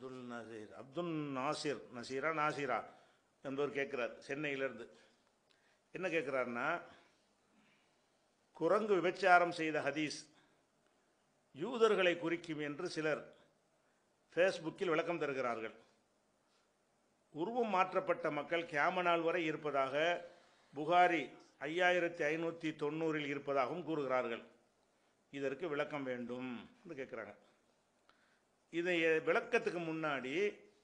அப்துல் நசீர். அப்துல் நாசிர். நசீரா நாசிரா என்பவர் கேட்குறார் சென்னையிலேருந்து. என்ன கேட்குறாருன்னா குரங்கு விபச்சாரம் செய்த ஹதீஸ் யூதர்களை குறிக்கும் என்று சிலர் ஃபேஸ்புக்கில் விளக்கம் தருகிறார்கள். உருவம் மாற்றப்பட்ட மக்கள் கேம நாள் வரை இருப்பதாக புகாரி ஐயாயிரத்தி ஐநூற்றி தொண்ணூறில் இருப்பதாகவும் கூறுகிறார்கள். இதற்கு விளக்கம் வேண்டும் என்று கேட்குறாங்க. இதை விளக்கத்துக்கு முன்னாடி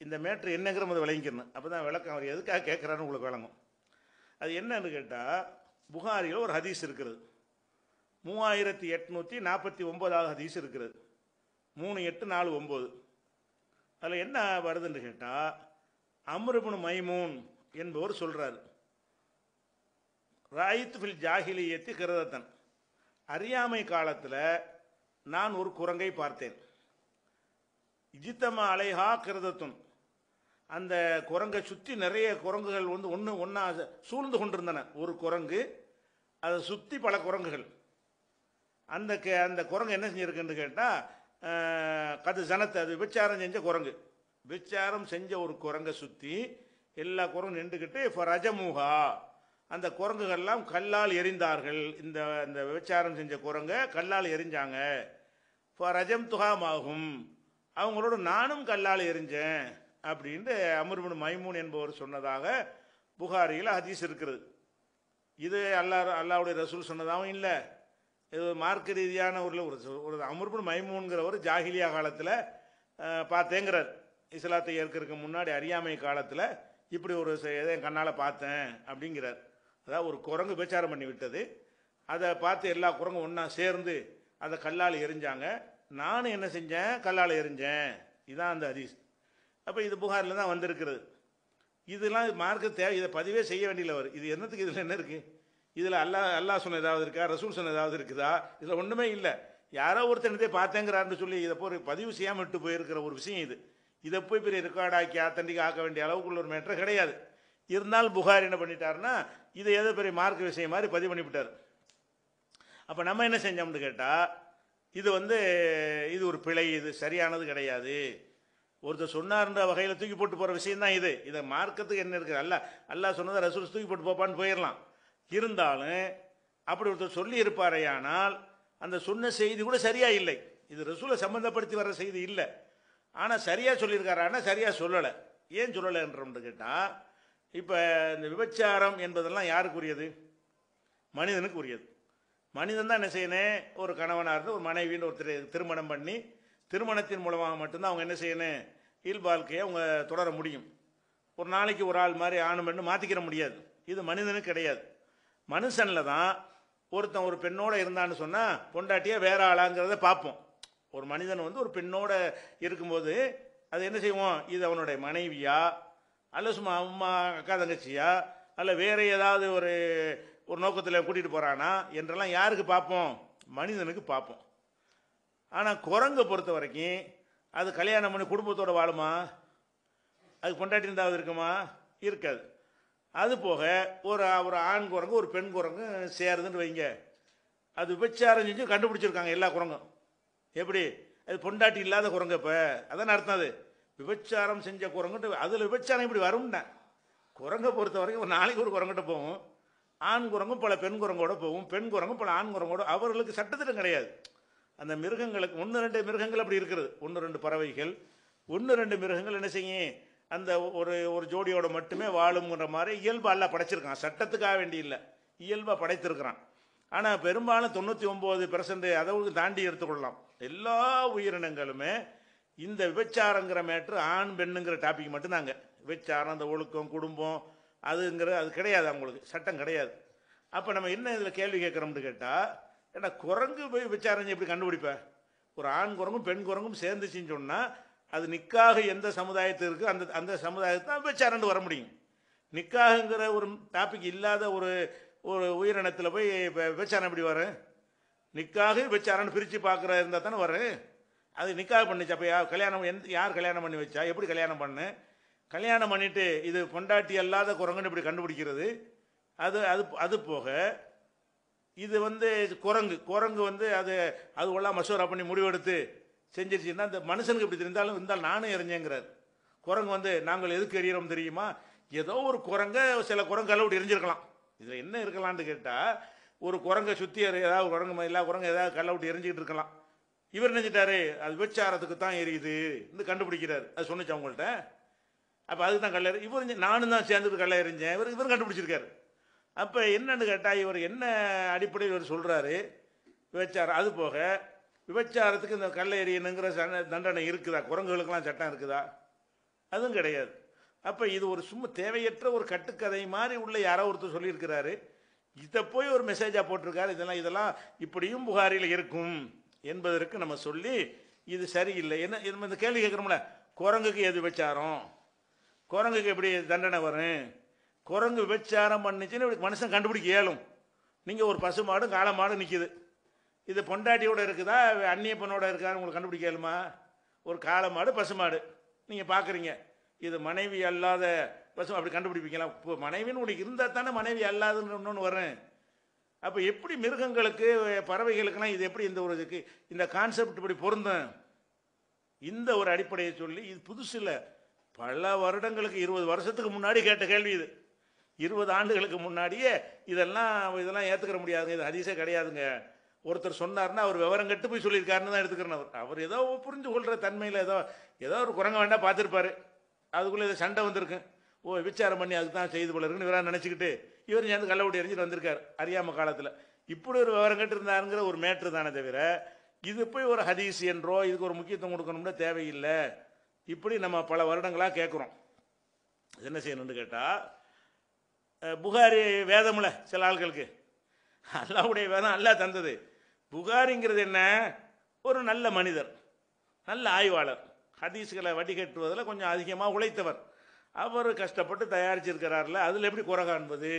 இந்த மேட்ரு என்னங்கிற அதை விளங்கிக்கணும். அப்போ தான் விளக்கம் அவர் எதுக்காக கேட்குறான்னு உங்களுக்கு விளங்கும். அது என்னன்னு கேட்டால் புகாரியில் ஒரு ஹதீஸ் இருக்கிறது. மூவாயிரத்தி எட்நூற்றி நாற்பத்தி ஒன்பதாவது ஹதீஸ் இருக்கிறது. மூணு எட்டு நாலு ஒம்பது அதில் என்ன வருதுன்னு கேட்டால் அம்ருபுன் மைமூன் என்பவர் சொல்கிறார் ராயித் ஃபில் ஜாகிலியத்தி கிரதத்தன். அறியாமை காலத்தில் நான் ஒரு குரங்கை பார்த்தேன். இஜித்தமா அலைஹா கிருதத்தும் அந்த குரங்கை சுற்றி நிறைய குரங்குகள் வந்து ஒன்று ஒன்றா சூழ்ந்து கொண்டிருந்தன. ஒரு குரங்கு அதை சுற்றி பல குரங்குகள். அந்த க அந்த குரங்கு என்ன செஞ்சிருக்குன்னு கேட்டால் கது ஜனத்தை அது விபச்சாரம் செஞ்ச குரங்கு. விபச்சாரம் செஞ்ச ஒரு குரங்கை சுற்றி எல்லா குரங்கும் நின்றுக்கிட்டு இப்போ ரஜமுகா அந்த குரங்குகள்லாம் கல்லால் எரிந்தார்கள். இந்த இந்த விபச்சாரம் செஞ்ச குரங்கை கல்லால் எரிஞ்சாங்க. இப்போ ரஜம் துகாமாகும் அவங்களோட நானும் கல்லால் எரிஞ்சேன் அப்படின்ட்டு அமர்புன் மைமூன் என்பவர் சொன்னதாக புகாரியில் ஹதீஸ் இருக்கிறது. இது அல்லா அல்லாவுடைய ரசூல் சொன்னதாகவும் இல்லை. இது மார்க்க ரீதியான ஒரு ஒரு ஒரு அமர்புன் ஒரு ஜாகிலியா காலத்தில் பார்த்தேங்கிறார். இஸ்லாத்தை ஏற்கிறதுக்கு முன்னாடி அறியாமை காலத்தில் இப்படி ஒரு இதை என் கண்ணால் பார்த்தேன் அப்படிங்கிறார். அதாவது ஒரு குரங்கு விபச்சாரம் பண்ணி விட்டது. அதை பார்த்து எல்லா குரங்கும் ஒன்றா சேர்ந்து அதை கல்லால் எரிஞ்சாங்க. நானும் என்ன செஞ்சேன்? கல்லால் எரிஞ்சேன். இதுதான் அந்த ஹதீஸ். அப்போ இது புகாரில் தான் வந்திருக்கிறது. இதெல்லாம் மார்க்க தேவை இதை பதிவே செய்ய வேண்டியதில்லை அவர். இது என்னத்துக்கு இதில் என்ன இருக்குது இதில் அல்லா அல்லாஹ் சொன்ன ஏதாவது இருக்கா? ரசூல் சொன்ன ஏதாவது இருக்குதா? இதில் ஒன்றுமே இல்லை. யாரோ ஒருத்தனதே பார்த்தேங்கிறாருன்னு சொல்லி இதை போய் பதிவு செய்யாமல் விட்டு போயிருக்கிற ஒரு விஷயம் இது. இதை போய் பெரிய ரெக்கார்டாக்கி ஆத்தண்டிக்கு ஆக்க வேண்டிய அளவுக்குள்ள ஒரு மேட்டர் கிடையாது. இருந்தாலும் புகார் என்ன பண்ணிட்டாருன்னா இதை ஏதோ பெரிய மார்க் விஷயம் மாதிரி பதிவு பண்ணிவிட்டார். அப்போ நம்ம என்ன செஞ்சோம்னு கேட்டால் இது வந்து இது ஒரு பிழை இது சரியானது கிடையாது. ஒருத்தர் சொன்னார்ன்ற வகையில் தூக்கி போட்டு போகிற விஷயம் தான் இது. இதை மார்க்கத்துக்கு என்ன இருக்குது? அல்ல அல்லா சொன்னதை ரசூல் தூக்கி போட்டு போப்பான்னு போயிடலாம் இருந்தாலும் அப்படி ஒருத்தர் சொல்லி இருப்பாரையானால் அந்த சொன்ன செய்தி கூட சரியாக இல்லை. இது ரசூலை சம்மந்தப்படுத்தி வர்ற செய்தி இல்லை. ஆனால் சரியாக சொல்லியிருக்காரானா சரியாக சொல்லலை. ஏன் சொல்லலைன்றோம்னு கேட்டால் இப்போ இந்த விபச்சாரம் என்பதெல்லாம் யாருக்குரியது மனிதனுக்கு உரியது. மனிதன் தான் என்ன செய்யணும்? ஒரு கணவனாக இருந்து ஒரு மனைவின்னு ஒருத்தர் திருமணம் பண்ணி திருமணத்தின் மூலமாக மட்டும்தான் அவங்க என்ன செய்யணும்? இயல் வாழ்க்கையை அவங்க தொடர முடியும். ஒரு நாளைக்கு ஒரு ஆள் மாதிரி ஆணும் பெண்ணு மாற்றிக்கிற முடியாது. இது மனிதனுக்கு கிடையாது. மனுஷனில் தான் ஒருத்தன் ஒரு பெண்ணோடு இருந்தான்னு சொன்னால் பொண்டாட்டியே வேற ஆளாங்கிறத பார்ப்போம். ஒரு மனிதன் வந்து ஒரு பெண்ணோட இருக்கும்போது அது என்ன செய்வோம்? இது அவனுடைய மனைவியா? அல்ல சும்மா அம்மா அக்கா தங்கச்சியா? அல்ல வேறு ஏதாவது ஒரு ஒரு நோக்கத்தில் கூட்டிகிட்டு போகிறானா என்றெல்லாம் யாருக்கு பார்ப்போம் மனிதனுக்கு பார்ப்போம் ஆனால் குரங்கை பொறுத்த வரைக்கும் அது கல்யாணம் பண்ணி குடும்பத்தோட வாழுமா? அது கொண்டாட்டி இருந்தாவது இருக்குமா? இருக்காது. அது போக ஒரு ஒரு ஆண் குரங்கு ஒரு பெண் குரங்கு சேருதுன்னு வைங்க. அது விபச்சாரம் செஞ்சு கண்டுபிடிச்சிருக்காங்க எல்லா குரங்கும். எப்படி? அது பொண்டாட்டி இல்லாத குரங்கு இப்போ. அதான் அர்த்தம் அது. விபச்சாரம் செஞ்ச குரங்குட்டு அதில் விபச்சாரம் இப்படி வரும்னா குரங்கை பொறுத்த வரைக்கும் ஒரு நாளைக்கு ஒரு குரங்கிட்ட போகும். ஆண் குரங்கும் பல பெண் குரங்கோட போகும். பெண் குரங்கும் பல ஆண் குரங்கோட. அவர்களுக்கு சட்டத்திட்டம் கிடையாது. அந்த மிருகங்களுக்கு ஒன்று ரெண்டு மிருகங்கள் அப்படி இருக்கிறது ஒன்று ரெண்டு பறவைகள். ஒன்று ரெண்டு மிருகங்கள் என்ன செய்யும்? அந்த ஒரு ஒரு ஜோடியோட மட்டுமே வாழுங்கிற மாதிரி இயல்பு அல்ல படைச்சிருக்கான். சட்டத்துக்காக வேண்டி இல்லை. இயல்பாக படைத்திருக்கிறான். ஆனால் பெரும்பாலும் தொண்ணூற்றி ஒம்பது பெர்சன்ட் அதை தாண்டி எடுத்துக்கொள்ளலாம். எல்லா உயிரினங்களுமே இந்த விபச்சாரங்கிற மேட்ரு ஆண் பெண்ணுங்கிற டாபிக் மட்டும்தாங்க. விபச்சாரம் அந்த ஒழுக்கம் குடும்பம் அதுங்கிறது அது கிடையாது அவங்களுக்கு சட்டம் கிடையாது. அப்போ நம்ம என்ன இதில் கேள்வி கேட்குறோம்னு கேட்டால் ஏன்னா குரங்கு போய் விசாரணை எப்படி கண்டுபிடிப்பேன் ஒரு ஆண் குரங்கும் பெண் குரங்கும் சேர்ந்துச்சின்னு சொன்னால் அது நிக்காக எந்த சமுதாயத்திற்கு அந்த அந்த சமுதாயத்தை தான் விபச்சாரம்னு வர முடியும். நிக்காகங்கிற ஒரு டாபிக் இல்லாத ஒரு ஒரு உயிரினத்தில் போய் இப்போ விபச்சாரம் எப்படி வரும்? நிக்காக விபச்சாரம்னு பிரித்து பார்க்குற இருந்தால் தானே வரும். அது நிக்காக பண்ணிச்சு. அப்போ கல்யாணம் எந்த யார் கல்யாணம் பண்ணி வச்சா? எப்படி கல்யாணம் பண்ணு? கல்யாணம் பண்ணிட்டு இது பொண்டாட்டி அல்லாத குரங்குன்னு இப்படி கண்டுபிடிக்கிறது. அது அது அது போக இது வந்து குரங்கு. குரங்கு வந்து அது அது எல்லாம் மசோரா பண்ணி முடிவெடுத்து செஞ்சிருச்சுன்னா இந்த மனுஷனுக்கு இப்படி தெரிந்தாலும் இருந்தால் நானும் எரிஞ்சேங்கிறார். குரங்கு வந்து நாங்கள் எதுக்கு எறிகிறோம் தெரியுமா? ஏதோ ஒரு குரங்க சில குரங்கு கல்ல விட்டு எரிஞ்சிருக்கலாம். இதில் என்ன இருக்கலாம்னு கேட்டால் ஒரு குரங்கை சுற்றி ஏதாவது குரங்கு எல்லா குரங்கு ஏதாவது கல்லை விட்டு எரிஞ்சிக்கிட்டு இருக்கலாம். இவர் நினைச்சிட்டாரு அது விபச்சாரத்துக்கு தான் எரியுது. கண்டுபிடிக்கிறார். அது சொன்னிச்சு அவங்கள்ட்ட அப்போ அதுக்கு தான் கல்ல எறி- இவர் நானும் தான் சேர்ந்துட்டு கல்ல எறிஞ்சேன். இவர் இவர் கண்டுபிடிச்சிருக்காரு. அப்போ என்னன்னு கேட்டால் இவர் என்ன அடிப்படையில் இவர் சொல்கிறாரு விபச்சாரம் அது போக விபச்சாரத்துக்கு இந்த கல்ல எறியணுங்கிற சன- தண்டனை இருக்குதா? குரங்குகளுக்கெல்லாம் சட்டம் இருக்குதா? அதுவும் கிடையாது. அப்போ இது ஒரு சும்மா தேவையற்ற ஒரு கட்டுக்கதை மாதிரி உள்ள யாரோ ஒருத்தர் சொல்லியிருக்கிறாரு. இதை போய் ஒரு மெசேஜாக போட்டிருக்காரு. இதெல்லாம் இதெல்லாம் இப்படியும் புகாரில் இருக்கும் என்பதற்கு நம்ம சொல்லி இது சரியில்லை. என்ன நம்ம இந்த கேள்வி கேட்குறோம்ல குரங்குக்கு எது விபச்சாரம்? குரங்குக்கு எப்படி தண்டனை வரும்? குரங்கு விபச்சாரம் பண்ணுச்சுன்னு இப்படி மனுஷன் கண்டுபிடிக்க இயலும். நீங்கள் ஒரு பசு மாடும் காளை மாடும் நிற்கிது இது பொண்டாட்டியோட இருக்குதா? அந்நியப்பனோட இருக்கான்னு உங்களுக்கு கண்டுபிடிக்க இயலுமா? ஒரு காளை மாடு பசு மாடு. நீங்கள் பார்க்குறீங்க இது மனைவி அல்லாத பசு அப்படி கண்டுபிடிப்பீங்களா? இப்போ மனைவின்னு உனக்கு இருந்தால் தானே மனைவி அல்லாதுன்னு இன்னொன்று வரேன் அப்போ எப்படி மிருகங்களுக்கு பறவைகளுக்குலாம் இது எப்படி இந்த ஒரு இதுக்கு இந்த கான்செப்ட் இப்படி பொருந்தும்? இந்த ஒரு அடிப்படையை சொல்லி இது புதுசு இல்லை பல வருடங்களுக்கு இருபது வருஷத்துக்கு முன்னாடி கேட்ட கேள்வி இது. இருபது ஆண்டுகளுக்கு முன்னாடியே இதெல்லாம் இதெல்லாம் ஏற்றுக்கிற முடியாதுங்க. இது ஹதீஸே கிடையாதுங்க. ஒருத்தர் சொன்னார்னா அவர் விவரம் கட்டு போய் சொல்லியிருக்காருன்னு தான் எடுத்துக்கிறேன் அவர். அவர் ஏதோ புரிஞ்சு கொள்கிற தன்மையில் ஏதோ ஏதோ ஒரு குரங்க வேண்டாம் பார்த்துருப்பாரு. அதுக்குள்ளே ஏதோ சண்டை வந்திருக்கு. ஓ விசாரம் பண்ணி அதுக்கு தான் செய்து போல இருக்குன்னு இவராக நினச்சிக்கிட்டு இவர் சேர்ந்து கள்ளவுடி எரிஞ்சிட்டு வந்திருக்கார் அறியாம காலத்தில். இப்படி ஒரு விவரம் கட்டு இருந்தாருங்கிற ஒரு மேட்ரு தானே தவிர இது போய் ஒரு ஹதீஸ் என்றோ இதுக்கு ஒரு முக்கியத்துவம் கொடுக்கணும்னா தேவையில்லை. இப்படி நம்ம பல வருடங்களாக கேட்குறோம் என்ன செய்யணும்னு கேட்டால் புகாரி வேதமில்ல சில ஆள்களுக்கு. அல்லாவுடைய வேதம் அல்லா தந்தது. புகாரிங்கிறது என்ன? ஒரு நல்ல மனிதர் நல்ல ஆய்வாளர். ஹதீஸ்களை வடிகட்டுவதில் கொஞ்சம் அதிகமாக உழைத்தவர். அவர் கஷ்டப்பட்டு தயாரிச்சிருக்கிறார்ல அதில் எப்படி குறை காண்பது?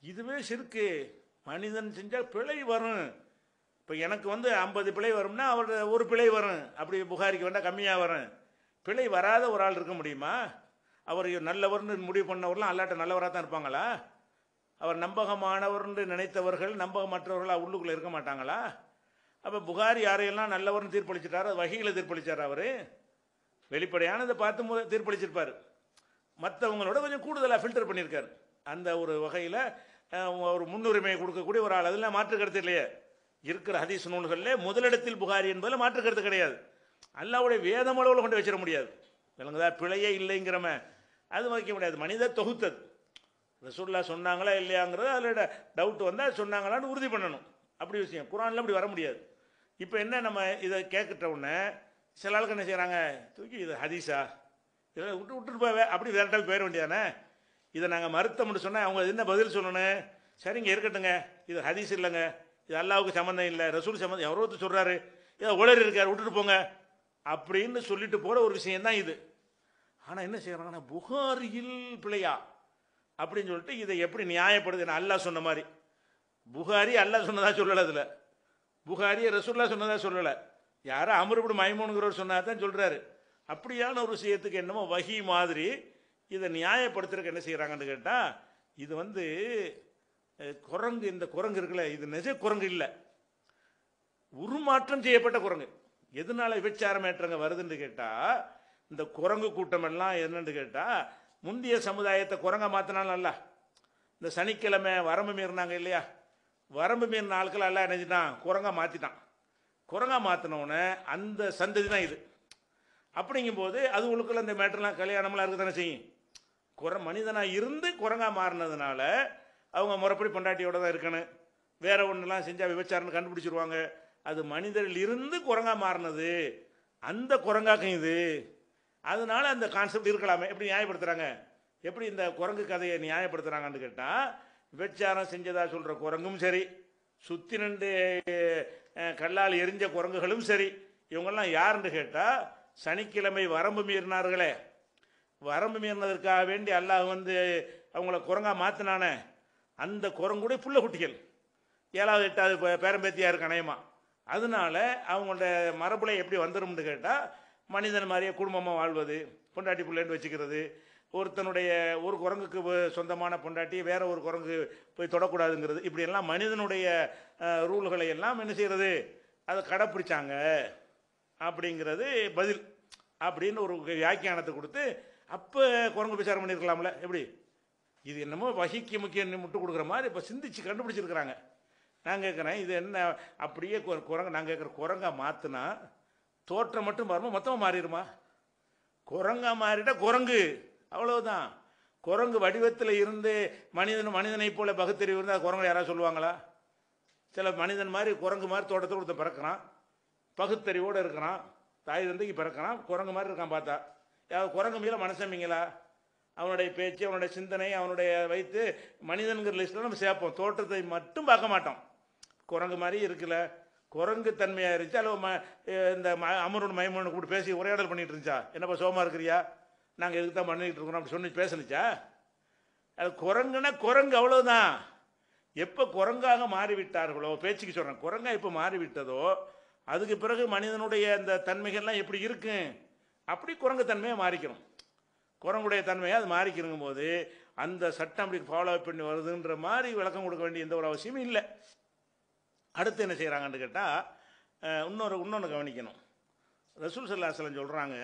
இதுவே சிறுக்கு. மனிதன் செஞ்சால் பிழை வரும். இப்போ எனக்கு வந்து ஐம்பது பிழை வரும்னா அவர் ஒரு பிழை வரும். அப்படி புகாரிக்கு வேண்டாம் கம்மியாக வரும். பிழை வராத ஒரு ஆள் இருக்க முடியுமா? அவர் நல்லவர்னு முடிவு பண்ணவர்லாம் அல்லாட்ட நல்லவராக தான் இருப்பாங்களா? அவர் நம்பகமானவர்னு நினைத்தவர்கள் நம்பகமற்றவர்களாக உள்ளுக்குள்ளே இருக்க மாட்டாங்களா? அப்போ புகாரி யாரையெல்லாம் நல்லவர்னு தீர்ப்பளிச்சிட்டாரோ வகையில் தீர்ப்பளிச்சார் அவர்? வெளிப்படையானதை பார்த்து முத தீர்ப்பளிச்சிருப்பார். மற்றவங்களோட கொஞ்சம் கூடுதலாக ஃபில்டர் பண்ணியிருக்கார். அந்த ஒரு வகையில் ஒரு முன்னுரிமையை கொடுக்கக்கூடிய ஒரு ஆள். அதெல்லாம் மாற்று கருத்து இல்லையே. இருக்கிற ஹதீஸ் நூல்களில் முதலிடத்தில் புகாரி என்பதில் மாற்று கருத்து கிடையாது. அல்லாவுடைய வேதம் அளவில் கொண்டு வச்சிட முடியாது. விளங்குதா? பிழையே இல்லைங்கிறம. அது வைக்க முடியாது. மனித தொகுத்தது. ரசூல்லா சொன்னாங்களா இல்லையாங்கிறது அதில் டவுட் வந்தால் சொன்னாங்களான்னு உறுதி பண்ணணும். அப்படி விஷயம். குரானில் அப்படி வர முடியாது. இப்போ என்ன நம்ம இதை கேட்கிட்ட உடனே சில ஆளுக்கு என்ன செய்கிறாங்க தூக்கி இது ஹதீஸா? இதை விட்டு விட்டுட்டு போவே. அப்படி வேறட்டா போயிட வேண்டியதானே? இதை நாங்கள் மறுத்தோம்னு சொன்னால் அவங்க என்ன பதில் சொல்லணும்? சரிங்க இருக்கட்டுங்க. இது ஹதீஸ் இல்லைங்க. இது அல்லாவுக்கு சம்மந்தம் இல்லை ரசூல் சம்மந்தம் எவரோ ஒருத்தர் சொல்கிறாரு ஏதோ உளறி இருக்கார் விட்டுட்டு போங்க. அப்படின்னு சொல்லிட்டு போகிற ஒரு விஷயந்தான் இது. ஆனால் என்ன செய்கிறாங்கன்னா புகாரியில் பிழையா? அப்படின்னு சொல்லிட்டு இதை எப்படி நியாயப்படுது நான் அல்லாஹ் சொன்ன மாதிரி. புகாரி அல்லாஹ் சொன்னதாக சொல்லலை அதில். புகாரியை ரசூல்லா சொன்னதாக சொல்லலை. யாரோ அமருபடி மைமோனுங்கிறவர் சொன்னா தான் சொல்கிறாரு அப்படியான ஒரு விஷயத்துக்கு என்னமோ வகி மாதிரி இதை நியாயப்படுத்துறதுக்கு என்ன செய்கிறாங்கன்னு கேட்டால் இது வந்து குரங்கு இந்த குரங்கு இருக்குல்ல இது நிஜ குரங்கு இல்லை. உருமாற்றம் செய்யப்பட்ட குரங்கு. எதனால விபச்சாரமேற்றங்க வருதுன்னு கேட்டால் இந்த குரங்கு கூட்டம் எல்லாம் என்னன்னு கேட்டால் முந்தைய சமுதாயத்தை குரங்க மாற்றினால இந்த சனிக்கிழமை வரம்பு மீறினாங்க இல்லையா? வரம்பு மீறின ஆட்கள் எல்லாம் நினைச்சிட்டான் குரங்கா மாற்றிட்டான் குரங்கா மாற்றினோடனே அந்த சந்ததி தான் இது. அப்படிங்கும்போது அது உள்ளுக்குள்ள இந்த மேட்டர்லாம் கல்யாணம்லாம் இருக்க தானே செய்யும். குர மனிதனாக இருந்து குரங்கா மாறினதுனால அவங்க முறைப்படி பொண்டாட்டியோட தான் இருக்கணும். வேற ஒன்றுலாம் செஞ்சால் விபச்சாரம்னு கண்டுபிடிச்சிருவாங்க. அது மனிதரில் இருந்து குரங்கா மாறினது. அந்த குரங்காக்கும் இது. அதனால அந்த கான்செப்ட் இருக்கலாமே. எப்படி நியாயப்படுத்துகிறாங்க எப்படி இந்த குரங்கு கதையை நியாயப்படுத்துகிறாங்கன்னு கேட்டால் விபச்சாரம் செஞ்சதா சொல்கிற குரங்கும் சரி சுற்றி நின்று கல்லால் எரிஞ்ச குரங்குகளும் சரி. இவங்கெல்லாம் யாருன்னு கேட்டால் சனிக்கிழமை வரம்பு மீறினார்களே. வரம்பு மீறினதற்காக வேண்டி அல்லாஹ் வந்து அவங்கள குரங்கா மாற்றினானே அந்த குரங்குடைய புள்ள குட்டிகள். ஏழாவது எட்டாவது பே- பேரம்பேத்தியாக இருக்கு அதனால அவங்களோட மரபுல எப்படி வந்துரும்னு கேட்டால் மனிதன் மாதிரியே குடும்பமாக வாழ்வது பொண்டாட்டி பிள்ளைன்னு வச்சுக்கிறது ஒருத்தனுடைய ஒரு குரங்குக்கு சொந்தமான பொண்டாட்டி வேற ஒரு குரங்கு போய் தொடக்கூடாதுங்கிறது இப்படியெல்லாம் மனிதனுடைய ரூல்களை எல்லாம் என்ன செய்கிறது அதை கடைப்பிடிச்சாங்க. அப்படிங்கிறது பதில். அப்படின்னு ஒரு வியாக்கியானத்தை கொடுத்து அப்போ குரங்கு விசாரம் பண்ணியிருக்கலாம்ல எப்படி? இது என்னமோ வகிக்கு முக்கியம் முட்டு கொடுக்குற மாதிரி இப்போ சிந்திச்சு கண்டுபிடிச்சிருக்கிறாங்க. நான் கேட்குறேன் இது என்ன அப்படியே குரங்கு நான் கேட்குற குரங்கா மாற்றினா தோற்றம் மட்டும் பாருமா மொத்தமாக மாறிடுமா? குரங்கா மாறிட்டா குரங்கு அவ்வளோதான் குரங்கு வடிவத்தில் இருந்து மனிதன் மனிதனை போல பகுத்தறிவு இருந்தால் குரங்கு யாராவது சொல்லுவாங்களா? சில மனிதன் மாதிரி குரங்கு மாதிரி தோட்டத்தில் ஒருத்தன் பிறக்கிறான் பகுத்தறிவோடு இருக்கிறான் தாய் தந்தைக்கு பிறக்கிறான் குரங்கு மாதிரி இருக்கான் பார்த்தா. யாவது குரங்கு மீல மனசம்பிங்களா அவனுடைய பேச்சு அவனுடைய சிந்தனை அவனுடைய வைத்து மனிதன்கிற லிஸ்ட்டில் நம்ம சேர்ப்போம். தோற்றத்தை மட்டும் பார்க்க மாட்டோம். குரங்கு மாதிரி இருக்குல்ல. குரங்கு தன்மையாக இருந்துச்சு? அல்லது ம இந்த ம அமரோட மைமனு கூப்பிட்டு பேசி உரையாடல் பண்ணிட்டு இருந்துச்சா? என்னப்பா சோமா இருக்கிறியா? நாங்கள் எதுக்கு தான் பண்ணிக்கிட்டு இருக்கிறோம் அப்படி சொல்லி பேசுனுச்சா அது குரங்குன்னா குரங்கு அவ்வளோதான் எப்போ குரங்காக மாறிவிட்டார்களோ பேச்சுக்கு சொல்கிறேன் குரங்கா எப்போ மாறிவிட்டதோ அதுக்கு பிறகு மனிதனுடைய அந்த தன்மைகள்லாம் எப்படி இருக்கு அப்படி குரங்கு தன்மையை மாறிக்கணும். குரங்குடைய தன்மையை அது மாறிக்கிறங்கும் போது அந்த சட்டம் அப்படி ஃபாலோ பண்ணி வருதுன்ற மாதிரி விளக்கம் கொடுக்க வேண்டிய எந்த ஒரு அவசியமும் இல்லை. அடுத்து என்ன செய்கிறாங்கன்னு கேட்டால் இன்னொரு இன்னொன்று கவனிக்கணும். ரசூல் சல்லாஹலம் சொல்கிறாங்க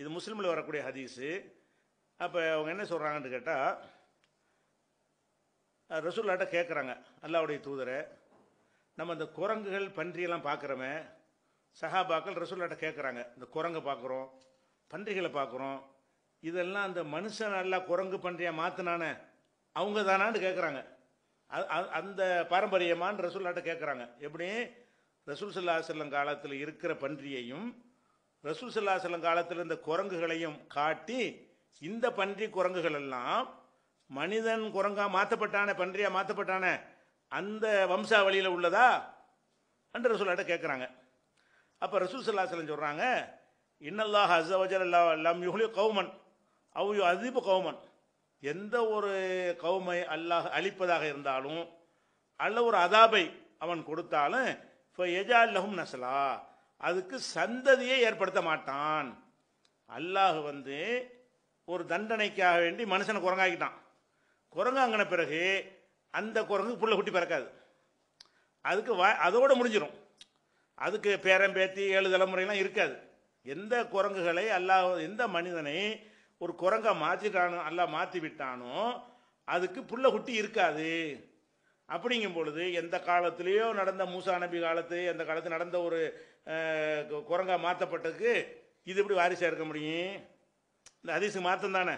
இது முஸ்லீமில் வரக்கூடிய ஹதீஸு. அப்போ அவங்க என்ன சொல்கிறாங்கன்னு கேட்டால் ரசூல்லாட்ட கேட்குறாங்க அல்லாவுடைய தூதரை நம்ம இந்த குரங்குகள் பன்றியெல்லாம் பார்க்குறோமே சஹாபாக்கள் ரசூல்லாட்ட கேட்குறாங்க இந்த குரங்கை பார்க்குறோம் பன்றிகளை பார்க்குறோம். இதெல்லாம் அந்த மனுஷன் நல்லா குரங்கு பன்றியாக மாற்றினானே அவங்க தானான்னு கேட்குறாங்க அந்த பாரம்பரியமான்னு ரசூல்லாட்ட கேட்குறாங்க எப்படி? ரசூல் சல்லா செல்லம் காலத்தில் இருக்கிற பன்றியையும் ரசூல் சல்லா செல்லம் காலத்தில் இந்த குரங்குகளையும் காட்டி இந்த பன்றி குரங்குகள் எல்லாம் மனிதன் குரங்கா மாற்றப்பட்டான பன்றியாக மாற்றப்பட்டான அந்த வம்சாவளியில் உள்ளதா? அன்று ரசூல்லாட்ட கேட்குறாங்க அப்போ ரசூல் சல்லாஹலம் சொல்கிறாங்க இன்னல்லாஹ் அசவஜல் அல்லா லம் யுஹ்லி கௌமன். அவ் அதிபு கௌமன். எந்த ஒரு கௌமை அல்லாஹ் அழிப்பதாக இருந்தாலும் அல்ல ஒரு அதாபை அவன் கொடுத்தாலும் இப்போ எஜால்லஹும் நசலா அதுக்கு சந்ததியை ஏற்படுத்த மாட்டான். அல்லாஹ் வந்து ஒரு தண்டனைக்காக வேண்டி மனுஷனை குரங்காக்கிட்டான். குரங்காங்கின பிறகு அந்த குரங்கு புள்ள குட்டி பிறக்காது. அதுக்கு வா அதோட முடிஞ்சிடும் அதுக்கு பேரன் பேத்தி ஏழு தலைமுறைலாம் இருக்காது. எந்த குரங்குகளை அல்லாஹ் எந்த மனிதனை ஒரு குரங்கை மாற்றிட்டானோ அல்லாஹ் மாற்றி விட்டானோ அதுக்கு புள்ள குட்டி இருக்காது. அப்படிங்கும் பொழுது எந்த காலத்திலேயோ நடந்த மூசா நபி காலத்து எந்த காலத்து நடந்த ஒரு குரங்கா மாற்றப்பட்டதுக்கு இது எப்படி வாரிசாக இருக்க முடியும்? இந்த ஹதீஸு மாற்றம் தானே?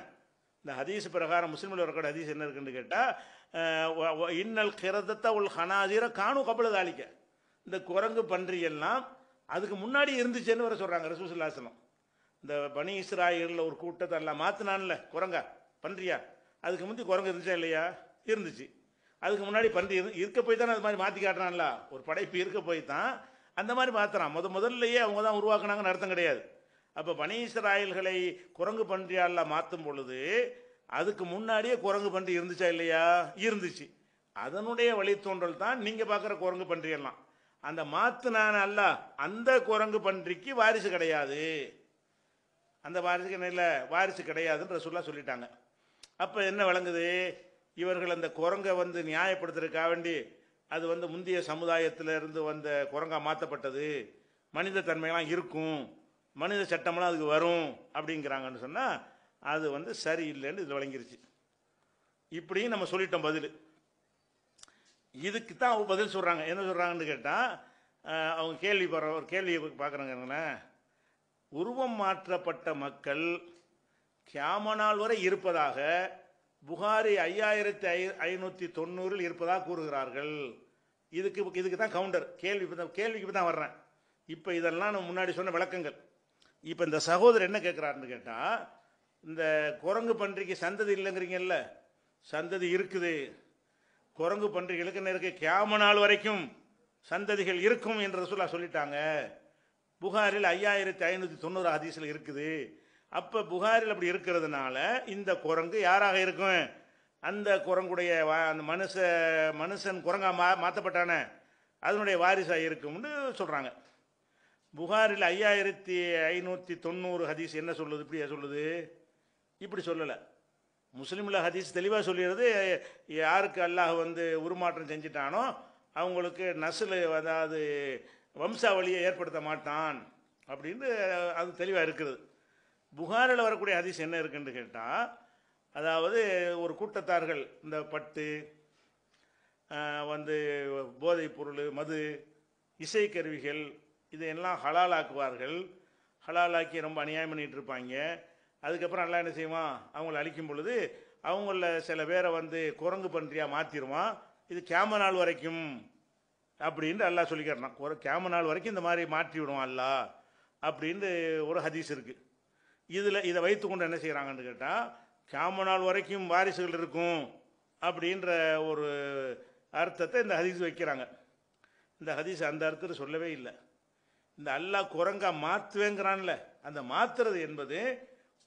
இந்த ஹதீஸ் பிரகாரம் முஸ்லீமில் வரக்கூட ஹதீஸ் என்ன இருக்குன்னு கேட்டால் இன்னல் கிரதத்தை உள் ஹனாஜிர காணும் கப்பல தாளிக்க இந்த குரங்கு பன்றி எல்லாம் அதுக்கு முன்னாடி இருந்துச்சுன்னு வர சொல்கிறாங்க ரசூசுல்லாசனம் இந்த பனி இஸ்ராயலில் ஒரு கூட்டத்தை எல்லாம் மாற்றினான்ல குரங்கா பன்றியா? அதுக்கு முந்தி குரங்கு இருந்துச்சா இல்லையா? இருந்துச்சு. அதுக்கு முன்னாடி பன்றி இருக்க போய் தானே அது மாதிரி மாற்றி காட்டுறான்ல? ஒரு படைப்பு இருக்க போய் தான் அந்த மாதிரி மாற்றுறான் முத முதல்லையே அவங்க தான் உருவாக்குனாங்கன்னு அர்த்தம் கிடையாது. அப்போ பனி இஸ்ராயல்களை குரங்கு பன்றியால மாற்றும் பொழுது அதுக்கு முன்னாடியே குரங்கு பன்றி இருந்துச்சா இல்லையா? இருந்துச்சு. அதனுடைய வழித்தோன்றல் தான் நீங்கள் பார்க்குற குரங்கு பன்றியெல்லாம் அந்த மாத்துனான அல்ல அந்த குரங்கு பன்றிக்கு வாரிசு கிடையாது. அந்த வாரிசுக்கு என்ன இல்லை வாரிசு கிடையாதுன்ற சொல்ல சொல்லிட்டாங்க. அப்போ என்ன விளங்குது? இவர்கள் அந்த குரங்கை வந்து நியாயப்படுத்துறதுக்காக வேண்டி அது வந்து முந்தைய சமுதாயத்தில் இருந்து வந்த குரங்காக மாற்றப்பட்டது மனித தன்மையெல்லாம் இருக்கும். மனித சட்டமெல்லாம் அதுக்கு வரும் அப்படிங்கிறாங்கன்னு சொன்னால் அது வந்து சரியில்லைன்னு இது விளங்கிருச்சு. இப்படியும் நம்ம சொல்லிட்டோம் பதில். இதுக்கு தான் அவங்க பதில் சொல்கிறாங்க என்ன சொல்கிறாங்கன்னு கேட்டால் அவங்க கேள்வி போகிற ஒரு கேள்வி பார்க்குறாங்கங்களேன் உருவம் மாற்றப்பட்ட மக்கள் கியாம நாள் வரை இருப்பதாக புகாரி ஐயாயிரத்தி ஐ ஐநூற்றி தொண்ணூறில் இருப்பதாக கூறுகிறார்கள். இதுக்கு இதுக்கு தான் கவுண்டர். கேள்வி கேள்விக்கு இப்போ தான் வர்றேன். இப்போ இதெல்லாம் நான் முன்னாடி சொன்ன விளக்கங்கள். இப்போ இந்த சகோதரர் என்ன கேட்குறாருன்னு கேட்டால் இந்த குரங்கு பன்றிக்கு சந்ததி இல்லைங்கிறீங்கல்ல சந்ததி இருக்குது. குரங்கு பன்றிகளுக்கு என்ன கேம நாள் வரைக்கும் சந்ததிகள் இருக்கும் என்று ரசூலா சொல்லிட்டாங்க. புகாரில் ஐயாயிரத்தி ஐநூற்றி தொண்ணூறு ஹதீஸில் இருக்குது. அப்போ புகாரில் அப்படி இருக்கிறதுனால இந்த குரங்கு யாராக இருக்கும்? அந்த குரங்குடைய வா- அந்த மனுஷ மனுஷன் குரங்கா மா மாற்றப்பட்டான அதனுடைய வாரிசாக இருக்கும்னு சொல்கிறாங்க புகாரில் ஐயாயிரத்தி ஐநூற்றி தொண்ணூறு ஹதீஸ் என்ன சொல்லுது? இப்படியா சொல்லுது? இப்படி சொல்லலை. முஸ்லீமில் ஹதீஸ் தெளிவாக சொல்லிடுறது யாருக்கு அல்லாஹ் வந்து உருமாற்றம் செஞ்சிட்டானோ அவங்களுக்கு நசில் அதாவது வம்சாவளியை ஏற்படுத்த மாட்டான் அப்படின்னு அது தெளிவாக இருக்குது. புகாரில் வரக்கூடிய ஹதீஸ் என்ன இருக்குன்னு கேட்டால் அதாவது ஒரு கூட்டத்தார்கள் இந்த பட்டு வந்து போதைப் பொருள் மது இசைக்கருவிகள் இதையெல்லாம் ஹலாலாக்குவார்கள். ஹலாலாக்கி ரொம்ப அநியாயம் பண்ணிகிட்டு இருப்பாங்க. அதுக்கப்புறம் எல்லாம் என்ன செய்வான்? அவங்கள அழிக்கும் பொழுது அவங்கள சில பேரை வந்து குரங்கு பன்றியாக மாற்றிடுவான் இது கேம நாள் வரைக்கும் அப்படின்னு அல்லாஹ் சொல்லிக்கிறான் ஒரு கேம நாள் வரைக்கும் இந்த மாதிரி மாற்றி விடுவான் அல்லா அப்படின்னு ஒரு ஹதீஸ் இருக்குது இதில் இதை வைத்துக்கொண்டு என்ன செய்கிறாங்கன்னு கேட்டால் கேம நாள் வரைக்கும் வாரிசுகள் இருக்கும் அப்படின்ற ஒரு அர்த்தத்தை இந்த ஹதீஸ் வைக்கிறாங்க. இந்த ஹதீஸ் அந்த அர்த்தத்தில் சொல்லவே இல்லை. இந்த அல்லாஹ் குரங்கா மாற்றுவேங்கிறான்ல அந்த மாற்றுறது என்பது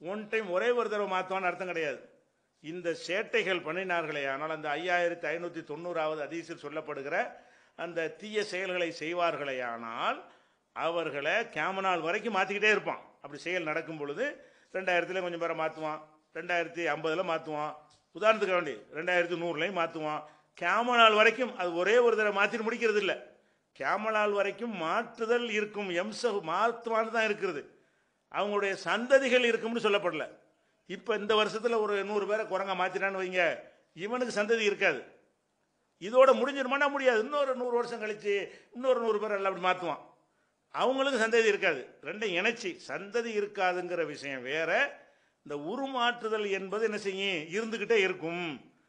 ஒன் டைம் ஒரே ஒரு தடவை மாற்றுவான்னு அர்த்தம் கிடையாது. இந்த சேட்டைகள் பண்ணினார்களே ஆனால் அந்த ஐயாயிரத்தி ஐநூற்றி தொண்ணூறாவது அதிசயம் சொல்லப்படுகிற அந்த தீய செயல்களை செய்வார்களே ஆனால் அவர்களை கேமனால் வரைக்கும் மாற்றிக்கிட்டே இருப்பான். அப்படி செயல் நடக்கும் பொழுது ரெண்டாயிரத்துல கொஞ்சம் பேரை மாற்றுவான் ரெண்டாயிரத்தி ஐம்பதில் மாற்றுவான் உதாரணத்துக்கு வேண்டி ரெண்டாயிரத்தி நூறுலையும் மாற்றுவான் கேமனால் வரைக்கும் அது ஒரே ஒரு தடவை மாற்றிட்டு முடிக்கிறது இல்லை கேமலால் வரைக்கும் மாற்றுதல் இருக்கும் எம்ச மாற்றுவான்னு தான் இருக்கிறது. அவங்களுடைய சந்ததிகள் இருக்கும்னு சொல்லப்படல. இப்போ இந்த வருஷத்தில் ஒரு நூறு பேரை குரங்க மாற்றினான்னு வைங்க இவனுக்கு சந்ததி இருக்காது. இதோட முடிஞ்சிருமானா முடியாது. இன்னொரு நூறு வருஷம் கழித்து இன்னொரு நூறு பேர் எல்லாம் அப்படி மாற்றுவான் அவங்களுக்கு சந்ததி இருக்காது. ரெண்டும் இணைச்சி சந்ததி இருக்காதுங்கிற விஷயம் வேற. இந்த உருமாற்றுதல் என்பது என்ன செய்யும்? இருந்துக்கிட்டே இருக்கும்.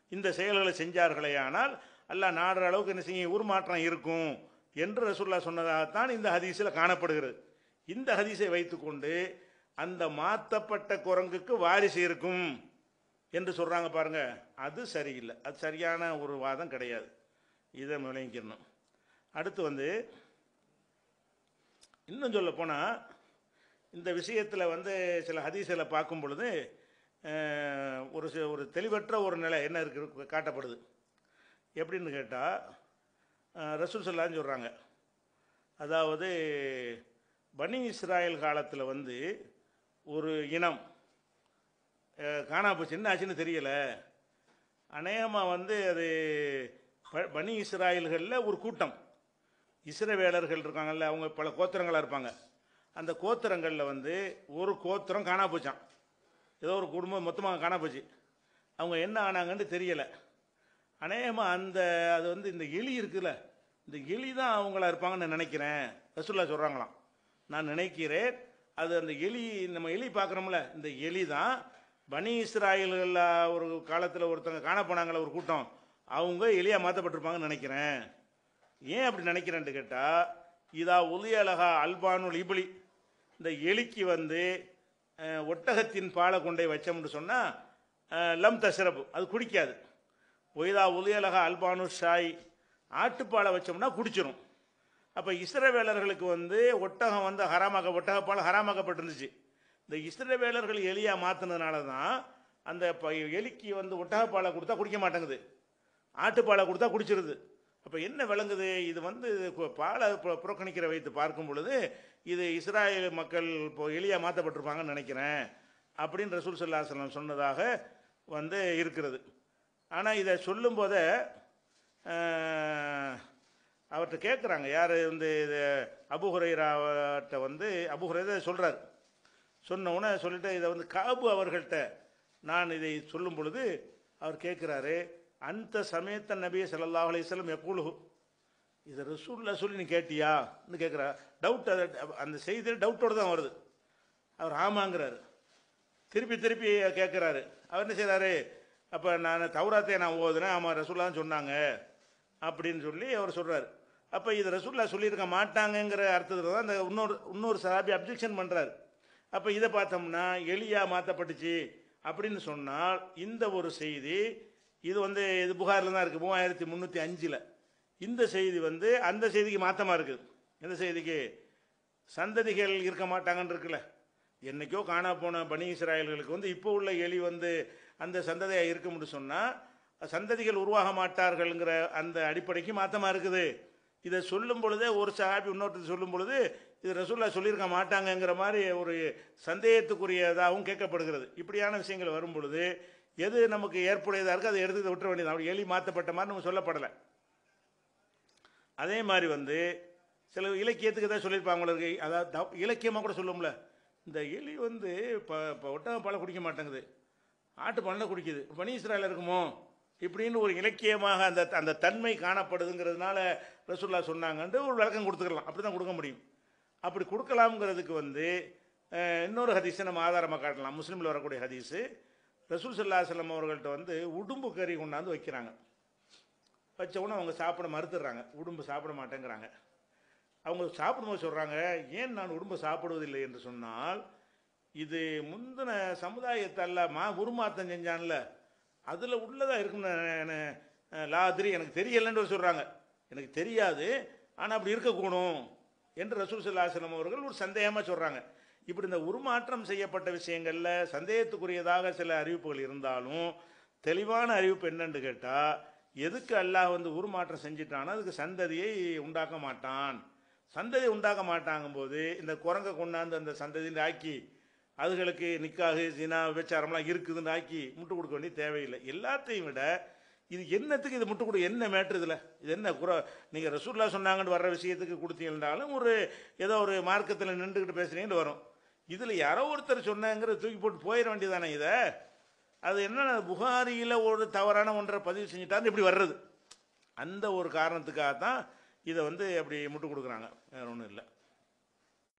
இந்த செயல்களை செஞ்சார்களே ஆனால் அல்ல நாடுற அளவுக்கு என்ன செய்யும்? உருமாற்றம் இருக்கும் என்று ரசூல்லா சொன்னதாகத்தான் இந்த ஹதீஸில் காணப்படுகிறது. இந்த ஹதீஸை வைத்துக்கொண்டு அந்த மாற்றப்பட்ட குரங்குக்கு வாரிசு இருக்கும் என்று சொல்கிறாங்க பாருங்க. அது சரியில்லை. அது சரியான ஒரு வாதம் கிடையாது. இதை விளங்கிக்கணும். அடுத்து வந்து இன்னும் சொல்ல போனால் இந்த விஷயத்தில் வந்து சில ஹதீஸில் பார்க்கும் பொழுது ஒரு ஒரு தெளிவற்ற ஒரு நிலை என்ன இருக்கு காட்டப்படுது. எப்படின்னு கேட்டால் ரசூல் சொல்லான்னு சொல்கிறாங்க அதாவது பனி இஸ்ராயல் காலத்தில் வந்து ஒரு இனம் காணா போச்சு. என்ன ஆச்சுன்னு தெரியலை. அநேகமாக வந்து அது ப- பனி இஸ்ராயல்களில் ஒரு கூட்டம். இஸ்ரவேலர்கள் இருக்காங்கல்ல அவங்க பல கோத்திரங்களாக இருப்பாங்க. அந்த கோத்திரங்களில் வந்து ஒரு கோத்திரம் காணா போச்சான் ஏதோ ஒரு குடும்பம் மொத்தமாக காணா போச்சு. அவங்க என்ன ஆனாங்கன்னு தெரியலை. அநேகமாக அந்த அது வந்து இந்த எலி இருக்குல்ல இந்த எலி தான் அவங்களா இருப்பாங்கன்னு நினைக்கிறேன். ரசுல்லா சொல்கிறாங்களாம் நான் நினைக்கிறேன் அது அந்த எலி நம்ம எலி பார்க்குறோம்ல இந்த எலி தான் பனி இஸ்ராயல்களில் ஒரு காலத்தில் ஒருத்தங்க காண போனாங்களே ஒரு கூட்டம். அவங்க எலியாக மாற்றப்பட்டிருப்பாங்கன்னு நினைக்கிறேன். ஏன் அப்படி நினைக்கிறேன்ட்டு கேட்டால் இதா உலியலகா அல்பானுல் இபிலி இந்த எலிக்கு வந்து ஒட்டகத்தின் பாலை கொண்டே வச்சோம்னு சொன்னால் லம் தசரப்பு அது குடிக்காது. ஒய்தா உலியலகா அல்பானு ஷாய் ஆட்டுப்பாலை வச்சோம்னா குடிச்சிடும் அப்போ இஸ்ரவேலர்களுக்கு வந்து ஒட்டகம் வந்து ஹராமாக ஒட்டகப்பால் ஹராமாக்கப்பட்டிருந்துச்சு. இந்த இஸ்ரவேலர்கள் எலியாக மாற்றினதுனால தான் அந்த ப- எலிக்கு வந்து ஒட்டகப்பாலை கொடுத்தா குடிக்க மாட்டேங்குது. ஆட்டுப்பாலை கொடுத்தா குடிச்சிருது. அப்போ என்ன விளங்குது? இது வந்து பாலை புறக்கணிக்கிற வைத்து பார்க்கும் பொழுது இது இஸ்ராயல் மக்கள் இப்போ எளியாக மாற்றப்பட்டிருப்பாங்கன்னு நினைக்கிறேன் அப்படின்னு ரசூல் சல்லாஹலம் சொன்னதாக வந்து இருக்கிறது. ஆனால் இதை சொல்லும்போதே அவர்கிட்ட கேட்குறாங்க யார் வந்து இது அபுஹுரைராட்ட வந்து அபுஹுரைரா சொல்கிறார் சொன்னவுடனே சொல்லிட்டு இதை வந்து காபு அவர்கள்ட்ட நான் இதை சொல்லும் பொழுது அவர் கேட்குறாரு அந்த சமயத்த நபியை ஸல்லல்லாஹு அலைஹி எப்பொழுது இதை ரசூல்லா சொல்லி நீ கேட்டியான்னு கேட்குறா டவுட் அது அந்த செய்தி டவுட்டோடு தான் வருது. அவர் ஆமாங்கிறாரு. திருப்பி திருப்பி கேட்குறாரு அவர் என்ன செய்கிறாரு அப்போ நான் தௌராத்தையை நான் ஓதுனேன். ஆமாம் ரசூல்லா தான் சொன்னாங்க. அப்படின்னு சொல்லி அவர் சொல்கிறார் அப்போ இது ரசூல்லா சொல்லியிருக்க மாட்டாங்கங்கிற அர்த்தத்தில் தான் அந்த இன்னொரு இன்னொரு சராபி அப்ஜெக்ஷன் பண்ணுறாரு அப்போ இதை பார்த்தோம்னா எளியாக மாற்றப்பட்டுச்சு அப்படின்னு சொன்னால் இந்த ஒரு செய்தி இது வந்து இது புகாரில் தான் இருக்குது மூவாயிரத்தி முந்நூற்றி அஞ்சில். இந்த செய்தி வந்து அந்த செய்திக்கு மாற்றமாக இருக்குது எந்த செய்திக்கு? சந்ததிகள் இருக்க மாட்டாங்கன்னு இருக்குல்ல. என்னைக்கோ காணா போன பனி இஸ்ராயல்களுக்கு வந்து இப்போ உள்ள எலி வந்து அந்த சந்ததியாக இருக்கும்னு சொன்னால் சந்ததிகள் உருவாக மாட்டார்கள்ங்கிற அந்த அடிப்படைக்கு மாற்றமாக இருக்குது. இதை சொல்லும் பொழுதே ஒரு சஹாபி இன்னொருத்தர் சொல்லும் பொழுது இது ரசூல்லா சொல்லியிருக்க மாட்டாங்கங்கிற மாதிரி ஒரு சந்தேகத்துக்குரியதாகவும் கேட்கப்படுகிறது. இப்படியான விஷயங்கள் வரும் பொழுது எது நமக்கு ஏற்புடையதாக இருக்குது அதை எடுத்து விட்டுற வேண்டியது அப்படி எலி மாற்றப்பட்ட மாதிரி நம்ம சொல்லப்படலை. அதே மாதிரி வந்து சில இலக்கியத்துக்கு தான் சொல்லியிருப்பாங்களுக்கு அதாவது இலக்கியமாக கூட சொல்லும்ல. இந்த எலி வந்து இப்போ இப்போ ஒட்டகம் பாலை குடிக்க மாட்டேங்குது. ஆட்டு பாலில் குடிக்குது. பனீஸ்ராயில் இருக்குமோ? இப்படின்னு ஒரு இலக்கியமாக அந்த அந்த தன்மை காணப்படுதுங்கிறதுனால ரசூல்லா சொன்னாங்கன்ட்டு ஒரு விளக்கம் கொடுத்துக்கலாம் அப்படி தான் கொடுக்க முடியும். அப்படி கொடுக்கலாம்ங்கிறதுக்கு வந்து இன்னொரு ஹதீஸை நம்ம ஆதாரமாக காட்டலாம். முஸ்லீமில் வரக்கூடிய ஹதீஸு ரசூல் சல்லா செல்லம் அவர்கள்ட்ட வந்து உடும்பு கறி கொண்டாந்து வைக்கிறாங்க. வச்ச உடனே அவங்க சாப்பிட மறுத்துடுறாங்க. உடும்பு சாப்பிட மாட்டேங்கிறாங்க. அவங்க சாப்பிடும்போது சொல்கிறாங்க ஏன் நான் உடும்பு சாப்பிடுவதில்லை? என்று சொன்னால் இது முந்தின சமுதாயத்தால் மா உருமாத்தம் செஞ்சான்ல அதில் உள்ளதாக இருக்குன்னு லாதிரி எனக்கு தெரியலைன்னு சொல்கிறாங்க எனக்கு தெரியாது ஆனால் அப்படி இருக்கக்கூடும் என்று ரசூல் சல்லாஹலம் அவர்கள் ஒரு சந்தேகமாக சொல்கிறாங்க இப்படி இந்த உருமாற்றம் செய்யப்பட்ட விஷயங்களில் சந்தேகத்துக்குரியதாக சில அறிவிப்புகள் இருந்தாலும் தெளிவான அறிவிப்பு என்னன்னு கேட்டால் எதுக்கு அல்லாஹ் வந்து உருமாற்றம் செஞ்சிட்டானோ அதுக்கு சந்ததியை உண்டாக்க மாட்டான். சந்ததி உண்டாக்க மாட்டாங்கும்போது இந்த குரங்கை கொண்டாந்து அந்த சந்ததியில் ஆக்கி அதுகளுக்கு நிக்காகு ஜினா விபச்சாரம்லாம் இருக்குதுன்னு ஆக்கி முட்டு கொடுக்க வேண்டிய தேவையில்லை. எல்லாத்தையும் விட இது என்னத்துக்கு இது முட்டு கொடு என்ன மேட்ரு இதில்? இது என்ன குற நீங்கள் ரசூல்லா சொன்னாங்கன்னு வர்ற விஷயத்துக்கு கொடுத்தீங்கன்னாலும் ஒரு ஏதோ ஒரு மார்க்கத்தில் நின்றுக்கிட்டு பேசுனீங்கன்னு வரும். இதில் யாரோ ஒருத்தர் சொன்னாங்கிறத தூக்கி போட்டு போயிட வேண்டியதானே இதை? அது என்ன புகாரியில் ஒரு தவறான ஒன்றை பதிவு செஞ்சுட்டான்னு இப்படி வர்றது? அந்த ஒரு காரணத்துக்காக தான் இதை வந்து அப்படி முட்டு கொடுக்குறாங்க. வேறு ஒன்றும் இல்லை.